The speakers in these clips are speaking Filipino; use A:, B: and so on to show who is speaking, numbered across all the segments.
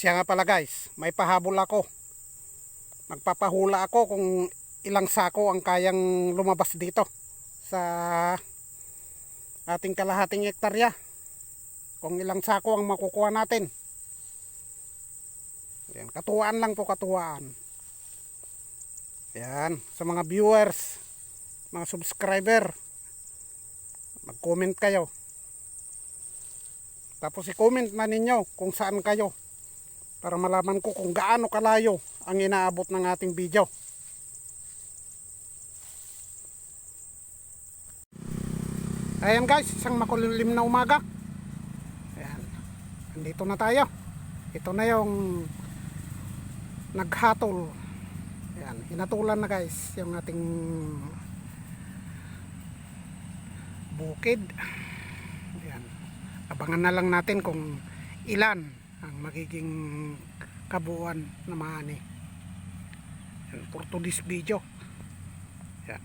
A: Siya nga pala guys, may pahabol ako. Magpapahula ako kung ilang sako ang kayang lumabas dito sa ating kalahating hektarya. Kung ilang sako ang makukuha natin. Yan, katuwaan lang po katuwaan. Yan, sa mga viewers, mga subscriber, mag-comment kayo. Tapos i-comment na ninyo kung saan kayo para malaman ko kung gaano kalayo ang inaabot ng ating video. Ayan guys, isang makulimlim na umaga. Ayan. Andito na tayo. Ito na yung naghatol. Ayan, hinatulan na guys yung ating bukid. Ayan. Abangan na lang natin kung ilan ang magiging kabuuan na maani. Yan, for today's video. Yan.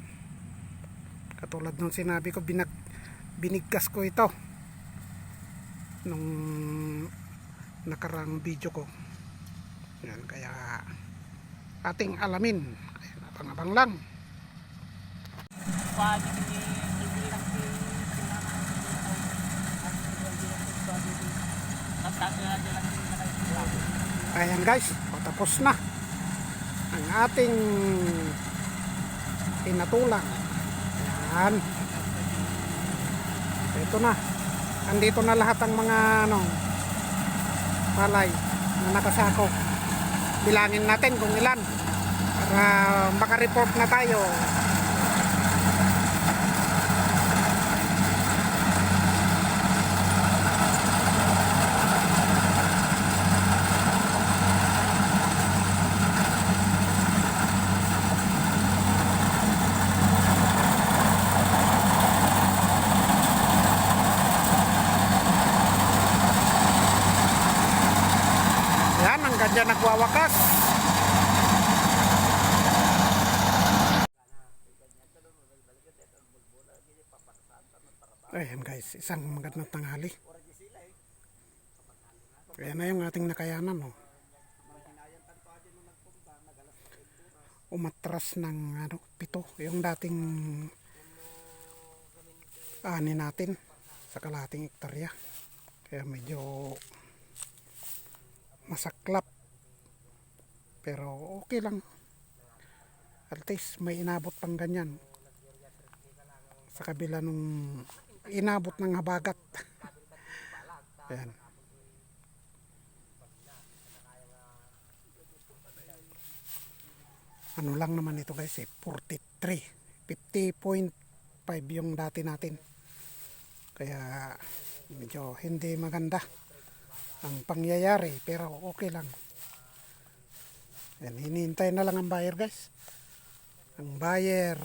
A: Katulad nung sinabi ko, binag, binigkas ko ito nung nakarang video ko. Yan, kaya ating alamin. Ayan, abang-abang lang.
B: Pwede ni bibili lang si Tapos na lang din na kayo.
A: Ayan guys, o, tapos na ang ating pinatulang. Ayan. Ito na. Andito na lahat ang mga ano, palay na nakasako. Bilangin natin kung ilan para makareport na tayo. Yan, ang ganda nagwawakas. Ayan guys, isang magandang tanghali. Ayan na yung ating nakayanan. Oh. Umatras ng ano, pito. Yung dating ani natin sa kalahating hektarya. Kaya medyo masaklap pero okay lang. At least may inabot pang ganyan. Sa kabila nung inabot ng habagat. Ayan. Ano lang naman ito guys eh 43 50.5 yung dati natin. Kaya medyo hindi maganda ang pangyayari pero okay lang yan hinihintay na lang ang buyer guys. Ang buyer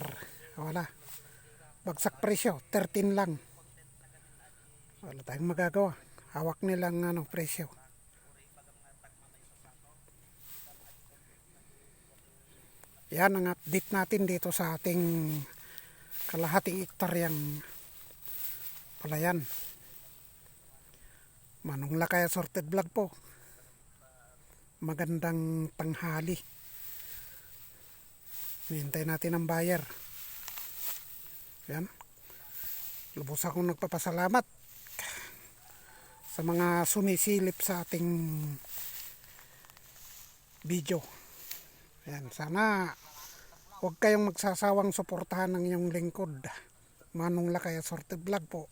A: wala. Bagsak presyo 13 lang. Wala tayong magagawa. Hawak nilang ano presyo. Yan ang update natin dito sa ating kalahating hektaryang palayan. Manong Lakaya Sorted Vlog po. Magandang tanghali. Hintay natin ang buyer. Yan. Lubos akong nagpapasalamat sa mga sumisilip sa ating video. Yan. Sana huwag kayong magsasawang suportahan ng inyong lingkod. Manong Lakaya Sorted Vlog po.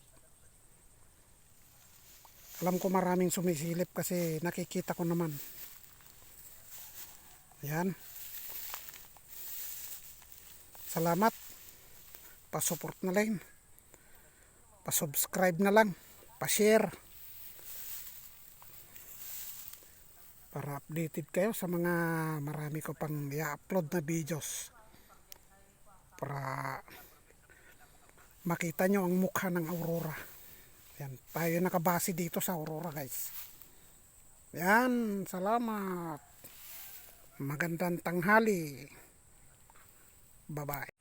A: Alam ko maraming sumisilip kasi nakikita ko naman. Yan. Salamat. Pa-support na lang. Pa-subscribe na lang. Pa-share. Para updated kayo sa mga marami ko pang i-upload na videos. Para makita nyo ang mukha ng Aurora. Yan, tayo nakabase dito sa Aurora guys. Yan, salamat. Magandang tanghali. Bye-bye.